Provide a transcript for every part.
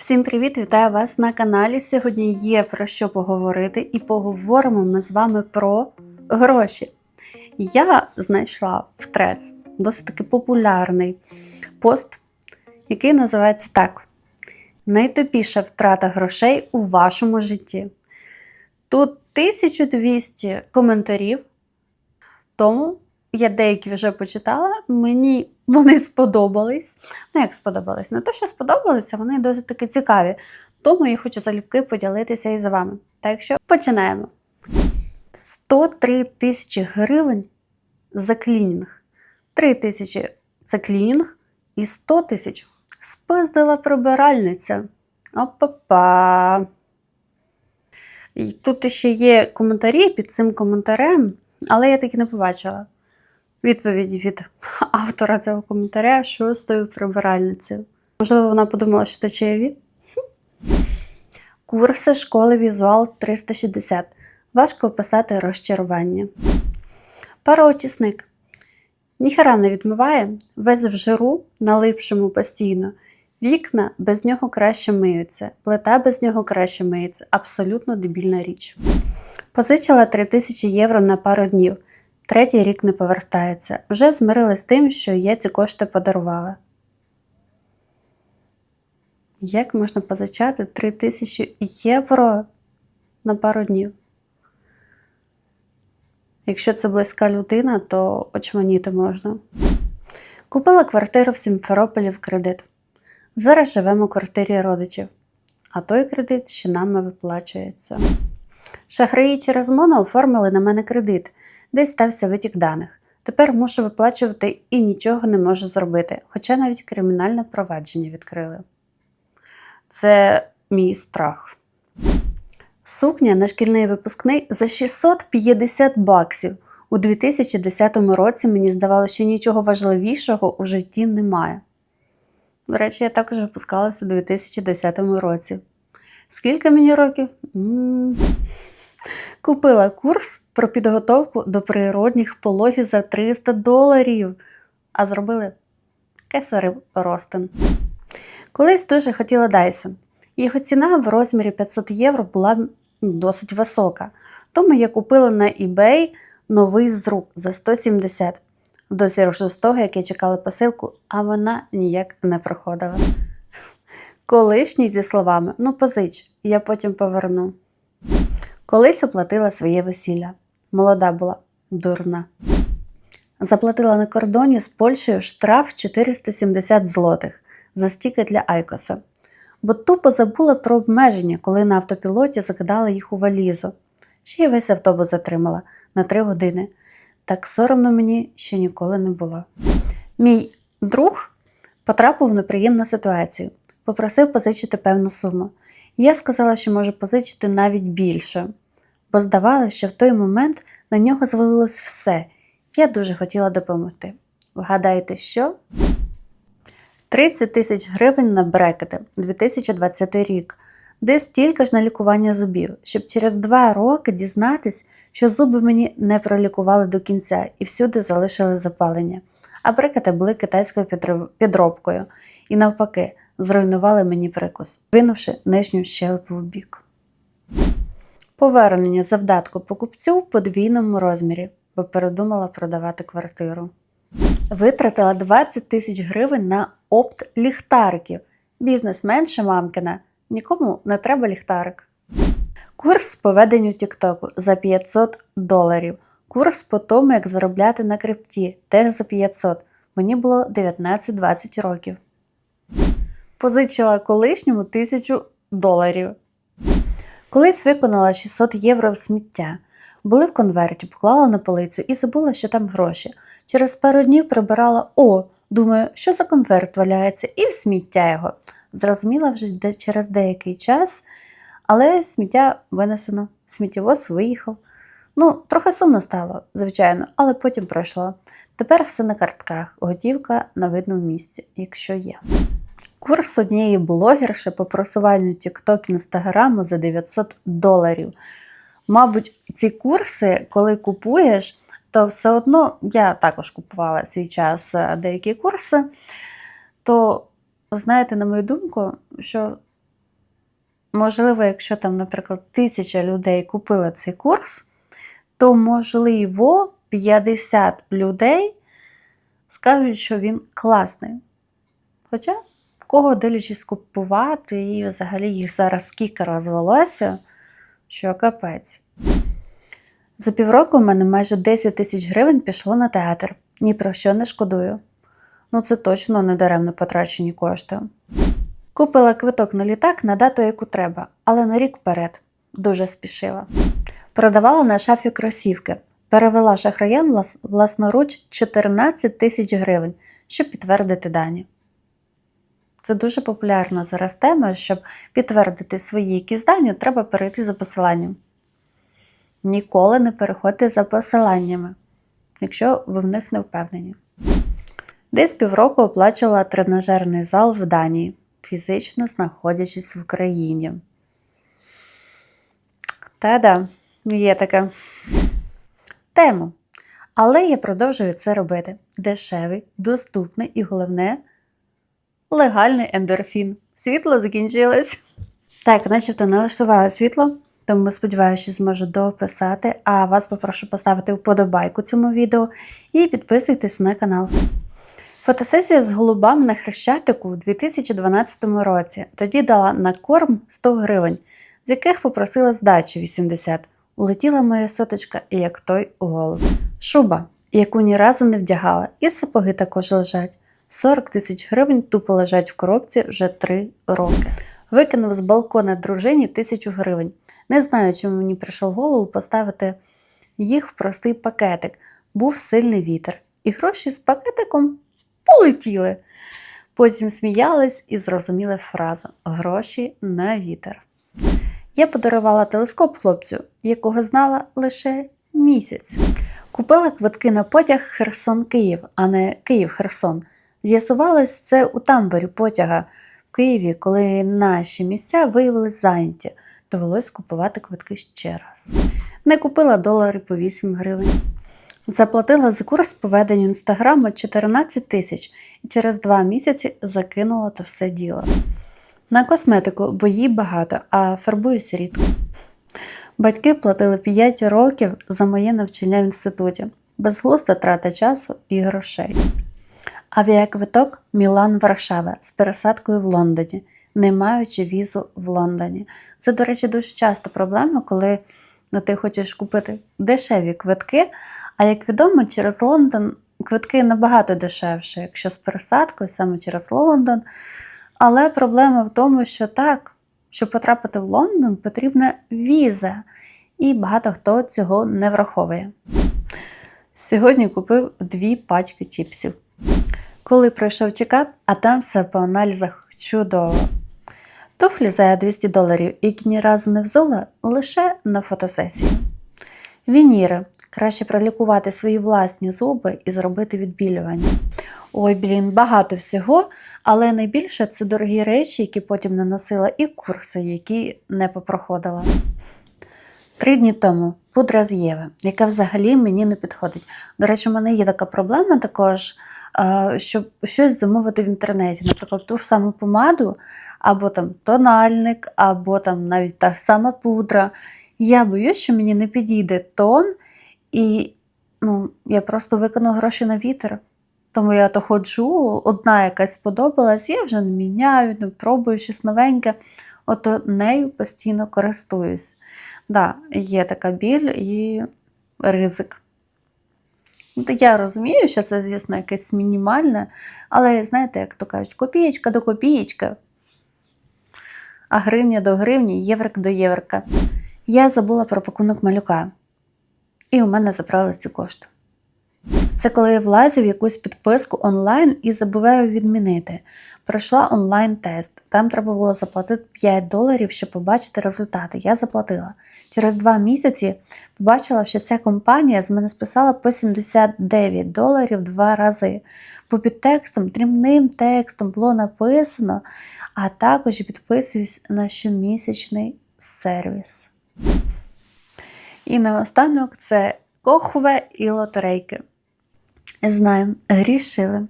Всім привіт! Вітаю вас на каналі. Сьогодні є про що поговорити, і поговоримо ми з вами про гроші. Я знайшла в Трец досить таки популярний пост, який називається так: Найтупіша втрата грошей у вашому житті. Тут 1200 коментарів, тому я деякі вже почитала. Мені вони сподобались. Ну, як сподобались? Не те, що сподобалися, вони досить таки цікаві. Тому я хочу залюбки поділитися із вами. Так що починаємо. 103 тисячі гривень за клінінг. 3 тисячі це клінінг і 100 тисяч спиздила прибиральниця. Опа-па. І тут ще є коментарі під цим коментарем, але я таки не побачила відповіді від автора цього коментаря, що з тою прибиральницею. Можливо, вона подумала, що це чаєві? Курси школи візуал 360. Важко описати розчарування. Пароочисник. Ніхера не відмиває, весь в жиру, налипшому постійно. Вікна без нього краще миються, плита без нього краще миється. Абсолютно дебільна річ. Позичила 3000 євро на пару днів. Третій рік не повертається. Вже змирилась з тим, що я ці кошти подарувала. Як можна позичати 3000 євро на пару днів? Якщо це близька людина, то очманіти можна. Купила квартиру в Сімферополі в кредит. Зараз живемо у квартирі родичів, а той кредит ще нами виплачується. Шахраї через МОНО оформили на мене кредит, десь стався витік даних. Тепер мушу виплачувати і нічого не можу зробити, хоча навіть кримінальне провадження відкрили. Це мій страх. Сукня на шкільний випускний за 650 баксів. У 2010 році мені здавалося, що нічого важливішого у житті немає. До речі, я також випускалася у 2010 році. Скільки мені років? Купила курс про підготовку до природних пологів за 300 доларів, а зробили кесарів ростин. Колись дуже хотіла Dyson. Його ціна в розмірі 500 євро була досить висока. Тому я купила на eBay новий з рук за 170. Досі з того, як я чекала посилку, а вона ніяк не проходила. Колишній зі словами: ну позич, я потім поверну. Колись оплатила своє весілля. Молода була, дурна. Заплатила на кордоні з Польщею штраф 470 злотих за стіки для Айкоса. Бо тупо забула про обмеження, коли на автопілоті закидала їх у валізу. Ще й весь автобус затримала на три години. Так соромно мені ще ніколи не було. Мій друг потрапив в неприємну ситуацію, попросив позичити певну суму. Я сказала, що можу позичити навіть більше, бо здавалося, що в той момент на нього звалилось все. Я дуже хотіла допомогти. Вгадайте, що? 30 тисяч гривень на брекети 2020 рік, де стільки ж на лікування зубів, щоб через два роки дізнатись, що зуби мені не пролікували до кінця і всюди залишили запалення. А брекети були китайською підробкою і навпаки зруйнували мені прикус, винувши нижню щелепу в бік. Повернення завдатку покупцю в подвійному розмірі, бо передумала продавати квартиру. Витратила 20 тисяч гривень на опт ліхтариків. Бізнесменша мамкина. Нікому не треба ліхтарик. Курс по веденню Тіктоку за 500 доларів. Курс по тому, як заробляти на крипті, теж за 500. Мені було 19-20 років. Позичила колишньому 1000 доларів. Колись виконала 600 євро в сміття. Були в конверті, поклала на полицю і забула, що там гроші. Через пару днів прибирала о, думаю, що за конверт валяється, і в сміття його. Зрозуміла вже через деякий час, але сміття винесено, сміттєвоз виїхав. Ну, трохи сумно стало, звичайно, але потім пройшло. Тепер все на картках, готівка на видному місці, якщо є. Курс однієї блогерші по просуванню TikTok Інстаграму за 900 доларів. Мабуть, ці курси, коли купуєш, то все одно я також купувала свій час е, деякі курси. То, знаєте, на мою думку, що можливо, якщо там, наприклад, тисяча людей купили цей курс, то, можливо, 50 людей скажуть, що він класний. Хоча, кого дивлячись купувати, і взагалі їх зараз скільки розвелося, що капець. За півроку в мене майже 10 тисяч гривень пішло на театр. Ні про що не шкодую. Ну, це точно не даремно потрачені кошти. Купила квиток на літак на дату, яку треба, але на рік вперед. Дуже спішила. Продавала на шафі кросівки. Перевела шахраям власноруч 14 тисяч гривень, щоб підтвердити дані. Це дуже популярна зараз тема, щоб підтвердити свої якісь дані, треба перейти за посиланням. Ніколи не переходьте за посиланнями, якщо ви в них не впевнені. Десь півроку оплачувала тренажерний зал в Данії, фізично знаходячись в Україні. Та-да, є таке. Тему. Але я продовжую це робити. Дешевий, доступний і головне легальний ендорфін. Світло закінчилось. Так, начебто налаштувала світло, тому сподіваюся, що зможу дописати. А вас попрошу поставити вподобайку цьому відео і підписуйтесь на канал. Фотосесія з голубами на Хрещатику у 2012 році. Тоді дала на корм 100 гривень, з яких попросила здачі 80. Улетіла моя соточка, як той голуб. Шуба, яку ні разу не вдягала, і сапоги також лежать. 40 тисяч гривень тупо лежать в коробці вже 3 роки. Викинув з балкона дружині тисячу гривень. Не знаю, чому мені прийшов в голову поставити їх в простий пакетик. Був сильний вітер, і гроші з пакетиком полетіли. Потім сміялись і зрозуміли фразу Гроші на вітер. Я подарувала телескоп хлопцю, якого знала лише місяць. Купила квитки на потяг Херсон-Київ, а не Київ-Херсон. З'ясувалось це у тамбурі потяга в Києві, коли наші місця виявились зайняті. Довелось купувати квитки ще раз. Не купила долари по 8 гривень. Заплатила за курс по веденню інстаграму 14 тисяч і через два місяці закинула то все діло. На косметику, бо її багато, а фарбуюся рідко. Батьки платили 5 років за моє навчання в інституті, безглузда трата часу і грошей. Авіаквиток Мілан Варшава з пересадкою в Лондоні, не маючи візу в Лондоні. Це, до речі, дуже часто проблема, коли ну, ти хочеш купити дешеві квитки, а як відомо, через Лондон квитки набагато дешевше, якщо з пересадкою, саме через Лондон. Але проблема в тому, що так, щоб потрапити в Лондон, потрібна віза, і багато хто цього не враховує. Сьогодні купив дві пачки чіпсів. Коли пройшов чекап, а там все по аналізах чудово. Туфлі за 200 доларів, які ні разу не взула, лише на фотосесії. Вініри. Краще пролікувати свої власні зуби і зробити відбілювання. Ой, блін, багато всього, але найбільше це дорогі речі, які потім не носила, і курси, які не попроходила. Три дні тому пудра з Єви, яка взагалі мені не підходить. До речі, у мене є така проблема також, щоб щось замовити в інтернеті, наприклад, ту ж саму помаду, або там тональник, або там навіть та сама пудра. Я боюсь, що мені не підійде тон, і ну, я просто викину гроші на вітер. Тому я то ходжу, одна якась сподобалась, я вже не міняю, не пробую щось новеньке, ото нею постійно користуюсь. Да, є така біль і ризик. Ну, Я розумію, що це, звісно, якесь мінімальне, але знаєте, як то кажуть, копієчка до копієчка, а гривня до гривні, єврик до єврика. Я забула про пакунок малюка, і у мене забрали ці кошти. Це коли я влазю в якусь підписку онлайн і забуваю відмінити. Пройшла онлайн-тест. Там треба було заплатити 5 доларів, щоб побачити результати. Я заплатила. Через два місяці побачила, що ця компанія з мене списала по 79 доларів два рази. По підтекстом, дрібним текстом було написано, а також підписуюсь на щомісячний сервіс. І наостанок це кохве і лотерейки. Знаю, грішили.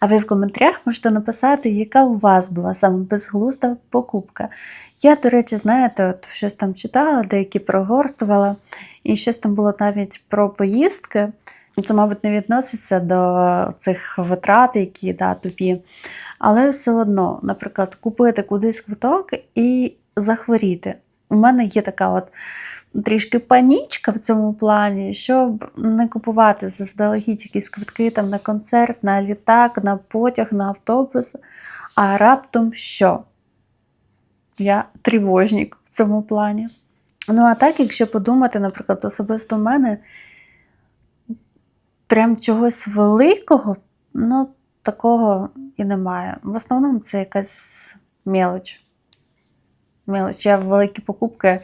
А ви в коментарях можете написати, яка у вас була саме безглузда покупка. Я, до речі, знаєте, от щось там читала, деякі прогортувала, і щось там було навіть про поїздки. Це, мабуть, не відноситься до цих витрат, які да, тупі. Але все одно, наприклад, купити кудись квиток і захворіти. У мене є така от трішки панічка в цьому плані, щоб не купувати заздалегідь якісь квитки там на концерт, на літак, на потяг, на автобус. А раптом що? Я тривожник в цьому плані. Ну, а так, якщо подумати, наприклад, особисто в мене, прям чогось великого, ну, такого і немає. В основному це якась мелоч. Я великі покупки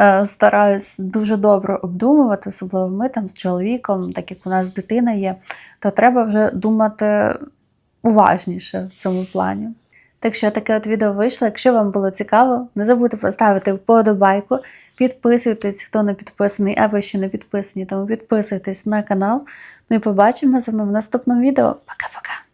е, стараюсь дуже добре обдумувати, особливо ми там з чоловіком, так як у нас дитина є, то треба вже думати уважніше в цьому плані. Так що таке от відео вийшло. Якщо вам було цікаво, не забудьте поставити вподобайку, підписуйтесь, хто не підписаний, а ви ще не підписані, тому підписуйтесь на канал. Ну і побачимо з вами в наступному відео. Пока-пока!